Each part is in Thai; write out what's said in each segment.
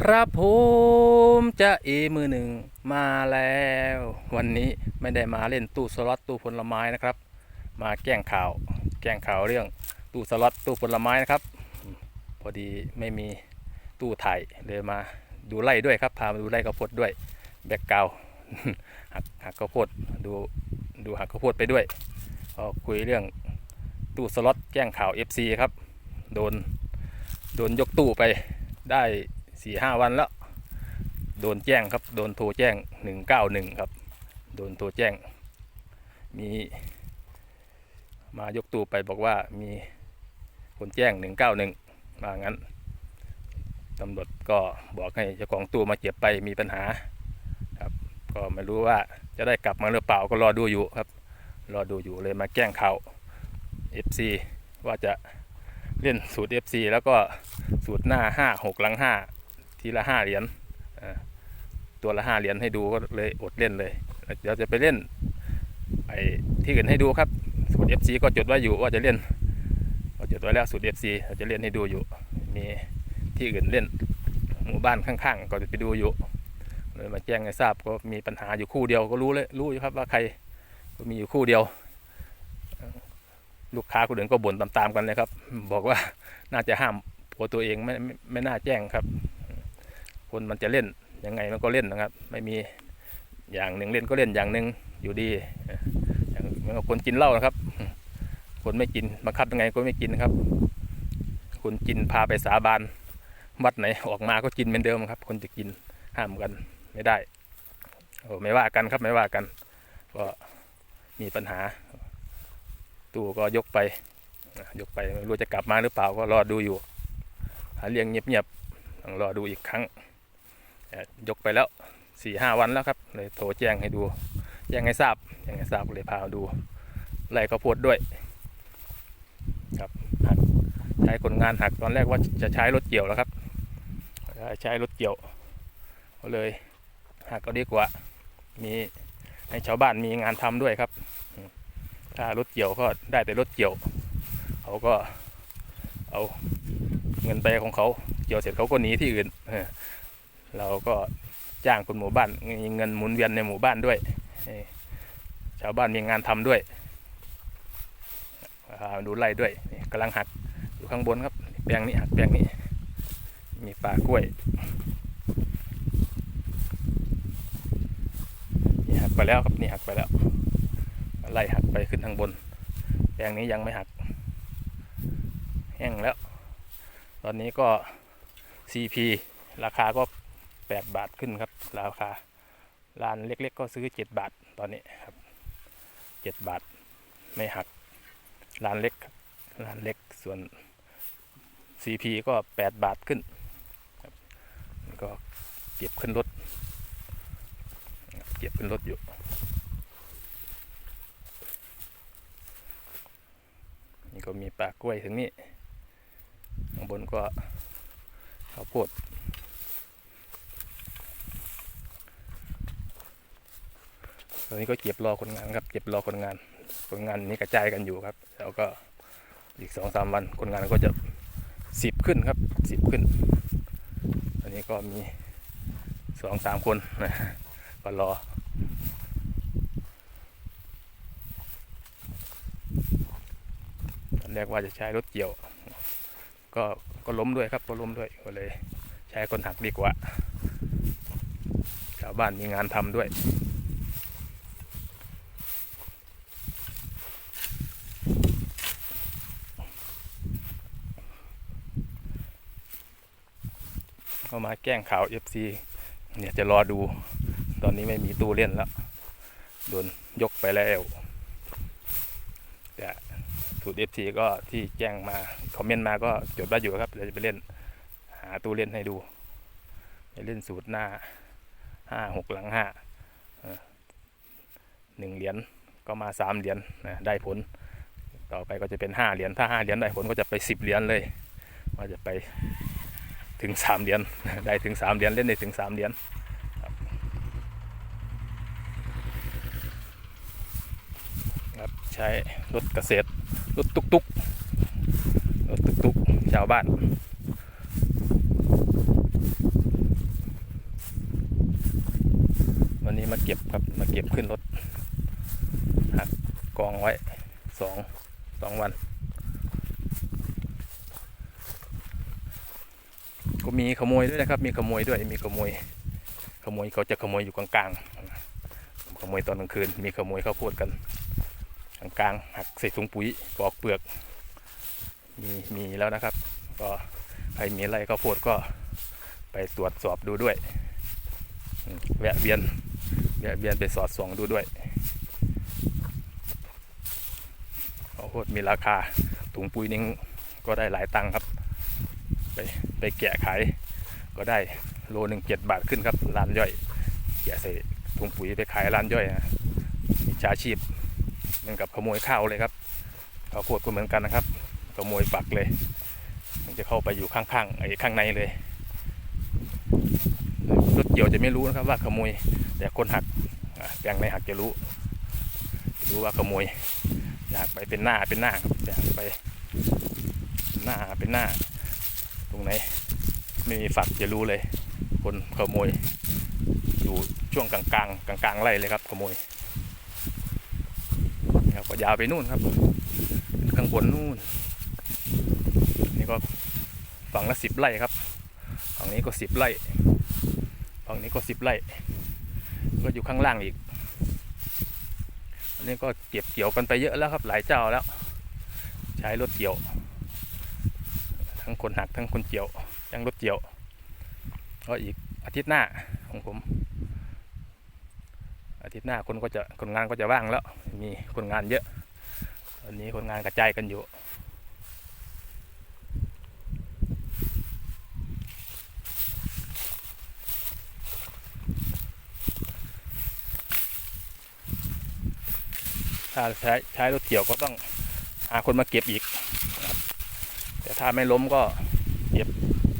ครับผมจะเอมือหนึ่งมาแล้ว วันนี้ไม่ได้มาเล่นตู้สล็อตตู้ผลไม้นะครับ มาแกล้งข่าว แกล้งข่าวเรื่องตู้สล็อตตู้ผลไม้นะครับ พอดีไม่มีตู้ถ่ายเลยมาดูไล่ด้วยครับ พามาดูไล่ข้าวโพดด้วย แบกเกาหักหักข้าวโพดดูดูหักข้าวโพดไปด้วยก็คุยเรื่องตู้สล็อตแกล้งข่าว FC ครับ โดนโดนยกตู้ไปได้ สี่ห้าวันแล้ว โดนแจ้งครับ โดนโทรแจ้งหนึ่งเก้าหนึ่งครับ โดนโทรแจ้ง มี มายกตู้ไปบอกว่ามีคนแจ้งหนึ่งเก้าหนึ่งมางั้นตำรวจก็บอกให้เจ้าของตู้มาเก็บไปมีปัญหาครับ ก็ไม่รู้ว่าจะได้กลับมาหรือเปล่าก็รอดูอยู่ครับ รอดูอยู่เลยมาแกล้งข่าว FC ว่าจะเล่นสูตร FC แล้วก็สูตรหน้า 5 6 หลัง 5 ทีละ5เหรียญอ่าตัวละ5เหรียญให้ดูก็เลยอดเล่นเลย เดี๋ยวจะไปเล่นไอ้ที่อื่นให้ดูครับสูตร FC ก็จดไว้อยู่ว่าจะเล่นก็จดไว้แล้วสูตร FC เราจะเล่นให้ดูอยู่ มีที่อื่นเล่นหมู่บ้านข้างๆ ก็จะไปดูอยู่เลยมาแจ้งให้ทราบก็มีปัญหาอยู่คู่เดียวก็รู้เลยรู้อยู่ครับว่าใครก็มีอยู่คู่เดียว ลูกค้าคนอื่นก็บ่นตามๆกันเลยครับ บอกว่าน่าจะห้ามผัวตัวเองไม่ไม่ไม่น่าแจ้งครับ คนมันจะเล่นยังไงมันก็เล่นนะครับ ไม่มีอย่างหนึ่งเล่นก็เล่นอย่างหนึ่งอยู่ดีอย่างเหมือนกับคนกินเหล้านะครับ คนไม่กินบังคับยังไงก็ไม่กินนะครับ คนกินพาไปสาบานวัดไหนออกมาก็กินเหมือนเดิมครับ คนจะกินห้ามกันไม่ได้โอ้ไม่ว่ากันครับไม่ว่ากัน ก็มีปัญหา ตู้ก็ยกไป ยกไปไม่รู้จะกลับมาหรือเปล่าก็รอดูอยู่หาเรียงเงียบๆต้องรอดูอีกครั้ง ยกไปแล้วสี่ห้าวันแล้วครับเลยโทรแจ้งให้ดูแจ้งให้ทราบแจ้งให้ทราบก็เลยพามาดูไล่ข้าวโพดด้วยครับหักใช้คนงานหักตอนแรกว่าจะใช้รถเกี่ยวแล้วครับใช้รถเกี่ยวก็เลยหักก็ดีกว่า มีให้ชาวบ้านมีงานทำด้วยครับ ถ้ารถเกี่ยวก็ได้แต่รถเกี่ยว เขาก็เอาเงินไปของเขาเกี่ยวเสร็จเขาก็หนีที่อื่น เราก็จ้างคนหมู่บ้านมีเงินหมุนเวียนในหมู่บ้านด้วยชาวบ้านมีงานทำด้วยดูไล่ด้วยนี่กำลังหักอยู่ข้างบนครับแปลงนี้หักแปลงนี้ มีป่ากล้วยนี่หักไปแล้วครับนี่หักไปแล้วไล่หักไปขึ้นทางบน แปลงนี้ยังไม่หัก แห้งแล้ว ตอนนี้ก็ CP ราคาก็ 8 บาทขึ้นครับ ราคาร้านเล็ก ๆ ก็ซื้อ 7 บาทตอนนี้ครับ 7 บาทไม่หักร้านเล็กครับร้านเล็กส่วน CP ก็ 8 บาทขึ้นครับก็เก็บขึ้นรถเก็บขึ้นรถอยู่นี่ก็มีปลากล้วยถึงนี้ข้างบนก็ข้าวโพดต อนนี้ก็เก็บรอคนงานครับเก็บรอคนงาน คนงานนี้กระจายกันอยู่ครับ แล้วก็อีกสองสามวันคนงานก็จะสิบขึ้นครับสิบขึ้น อันนี้ก็มีสองสามคนนะก็รอตอนแรกว่าจะใช้รถเกี่ยว ก็ก็ล้มด้วยครับ ก็ล้มด้วยก็เลย ใช้คนหักดีกว่า ชาวบ้านมีงานทำด้วย เข้ามาแกล้งข่าว FC เนี่ยจะรอดู ตอนนี้ไม่มีตู้เล่นแล้ว โดนยกไปแล้วแต่สูตร FT ก็ที่แจ้งมา คอมเมนต์มาก็จดไว้อยู่ครับเดี๋ยวจะไปเล่น หาตู้เล่นให้ดูจะเล่นสูตรหน้าห้าหกหลังห้าหนึ่งเหรียญก็มาสามเหรียญนะได้ผล ต่อไปก็จะเป็นห้าเหรียญถ้าห้าเหรียญได้ผลก็จะไปสิบเหรียญเลยว่าจะไป ถึงสามเหรียญได้ถึงสามเหรียญเล่นได้ถึงสามเหรียญครับใช้รถเกษตรรถตุกตุกรถตุกตุกชาวบ้านวันนี้มาเก็บครับมาเก็บขึ้นรถหักกองไว้สองสองวัน ก็มีขโมยด้วยนะครับ มีขโมยด้วยมีขโมย ขโมยเขาจะขโมยอยู่กลางๆขโมยตอนกลางคืน มีขโมยข้าวโพดกันกลางๆหักใส่ถุงปุ๋ยปอกเปลือก มีมีแล้วนะครับ ก็ใครมีอะไรข้าวโพดก็ไปตรวจสอบดูด้วยแวะเวียนแวะเวียนไปสอดส่องดูด้วยข้าวโพดมีราคาถุงปุ๋ยนึงก็ได้หลายตังค์ครับ ไปไปแกะขายก็ได้โลหนึ่งเจ็ดบาทขึ้นครับร้านย่อย แกะใส่ถุงปุ๋ยไปขายร้านย่อยนะมีชาชีพเหมือนกับขโมยข้าวเลยครับข้าวโพดก็เหมือนกันนะครับขโมยฝักเลย มันจะเข้าไปอยู่ข้างๆไอ้ข้างในเลยรถเกี่ยวจะไม่รู้นะครับว่าขโมย แต่คนหักแปลงในหักจะรู้จะรู้ว่าขโมยจะหักไปเป็นหน้าเป็นหน้าครับจะหักไปหน้าเป็นหน้า ตรงไหนไม่มีฝักจะรู้เลย คนขโมย อยู่ช่วงกลางๆกลางๆไร่เลยครับขโมยนี่ครับก็ยาวไปนู่นครับข้างบนนู่น นี่ก็ฝั่งละสิบไร่ครับฝั่งนี้ก็สิบไร่ฝั่งนี้ก็สิบไร่ก็อยู่ข้างล่างอีกอันนี้ก็เก็บเกี่ยวกันไปเยอะแล้วครับ หลายเจ้าแล้ว ใช้รถเกี่ยว ทั้งคนหักทั้งคนเกี่ยวยังรถเกี่ยว ก็อีกอาทิตย์หน้าของผม อาทิตย์หน้าคนก็จะคนงานก็จะว่างแล้ว มีคนงานเยอะตอนนี้คนงานกระจายกันอยู่ถ้าใช้ใช้รถเกี่ยวก็ต้องหาคนมาเก็บอีก แต่ถ้าไม่ล้มก็เก็บ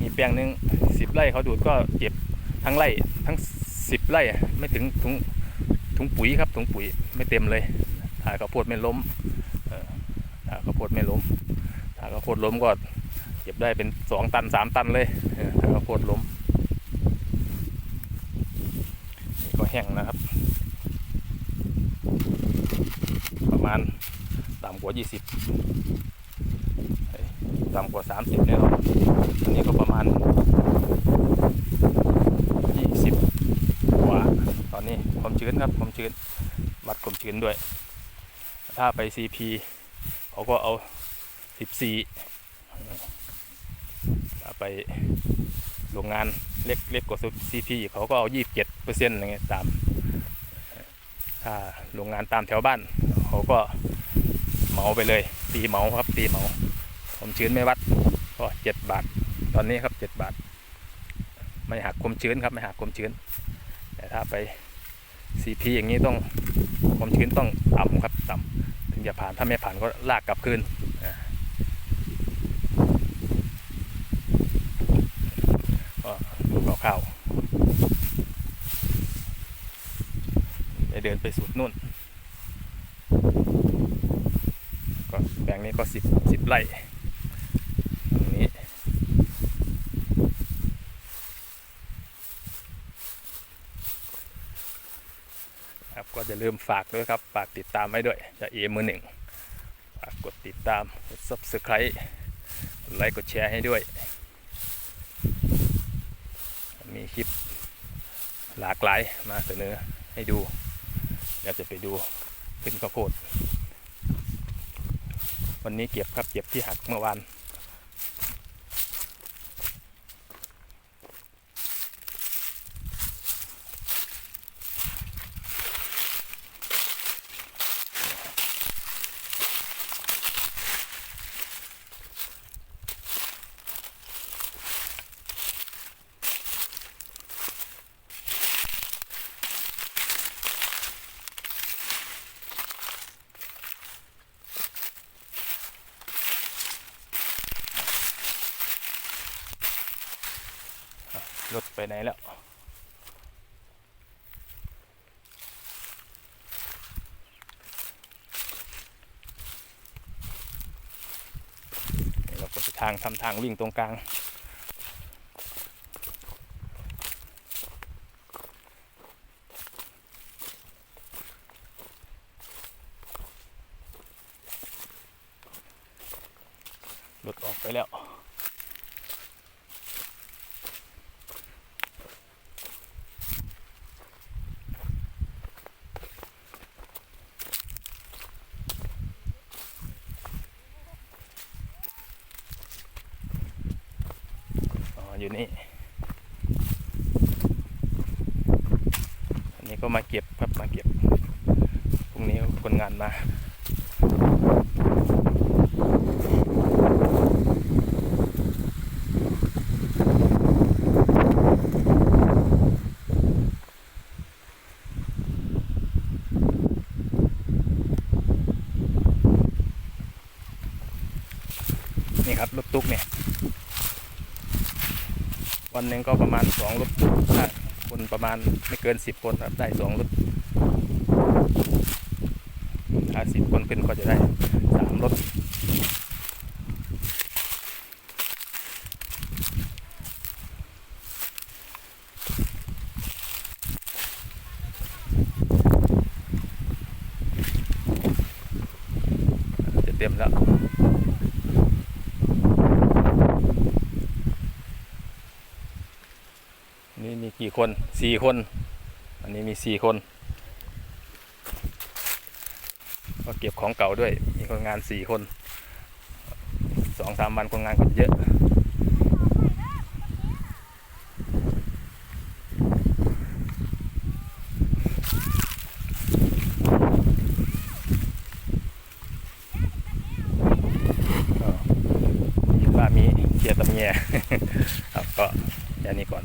มีแปลงหนึ่งสิบไร่เขาดูดก็เก็บทั้งไร่ทั้งสิบไร่ไม่ถึงถุงถุงปุ๋ยครับถุงปุ๋ยไม่เต็มเลยถ้าข้าวโพดไม่ล้มถ้าข้าวโพดไม่ล้มถ้าข้าวโพดล้มก็เก็บได้เป็นสองตันสามตันเลยถ้าข้าวโพดล้มนี่ก็แห้งนะครับ ประมาณต่ำกว่า20เอ้ย ต่ำกว่า 30เนี่ยเนาะอันนี้ก็ประมาณ 20 กว่า ตอนนี้ความชื้นครับความชื้นวัดความชื้นด้วย ถ้าไป CP เขาก็เอา 14ถ้าไปโรงงานเล็กเล็กกว่า CP เขาก็เอา 27เปอร์เซ็นต์อะไรเงี้ยตามถ้าโรงงานตามแถวบ้าน เขาก็เหมาไปเลย ตีเหมาครับตีเหมา ความชื้นไม่วัดก็เจ็ดบาท ตอนนี้ครับเจ็ดบาท ไม่หักความชื้นครับไม่หักความชื้น แต่ถ้าไป CP อย่างนี้ต้องความชื้นต้องต่ำครับต่ำถึงจะผ่านถ้าไม่ผ่านก็ลากกลับคืนก็ดูคร่าวๆไปเดินไปสุดนู่นก็แปลงนี้ก็สิบสิบไร่ตรงนี้ ครับก็จะลืมฝากด้วยครับ ฝากติดตามไว้ด้วยจะเอมือหนึ่งฝากกดติดตาม กด subscribe กดไลค์กดแชร์ให้ด้วย มีคลิปหลากหลายมาเสนอให้ดูเดี๋ยวจะไปดูขึ้นข้าวโพด วันนี้เก็บครับเก็บที่หักเมื่อวาน รถไปไหนแล้วเราก็จะทางทำทางวิ่งตรงกลาง ก หลุดออกไปแล้ว อยู่นี่อันนี้ก็มาเก็บครับมาเก็บพรุ่งนี้คนงานมา นี่ครับรถตุ๊กเนี่ย วัน หนึ่งก็ประมาณสองรถตุ๊กถ้าคนประมาณไม่เกินสิบคนครับได้สองรถถ้าสิบคนขึ้นก็จะได้สามรถจะเต็มแล้ว นี่มี กี่คนสี่คน อันนี้มีสี่คน ก็เก็บของเก่าด้วย มีคนงานสี่คนสองสามวันคนงานก็เยอะก็ยินว่ามีเกียร์ตะเมียครับก็แค่นี้ก่อน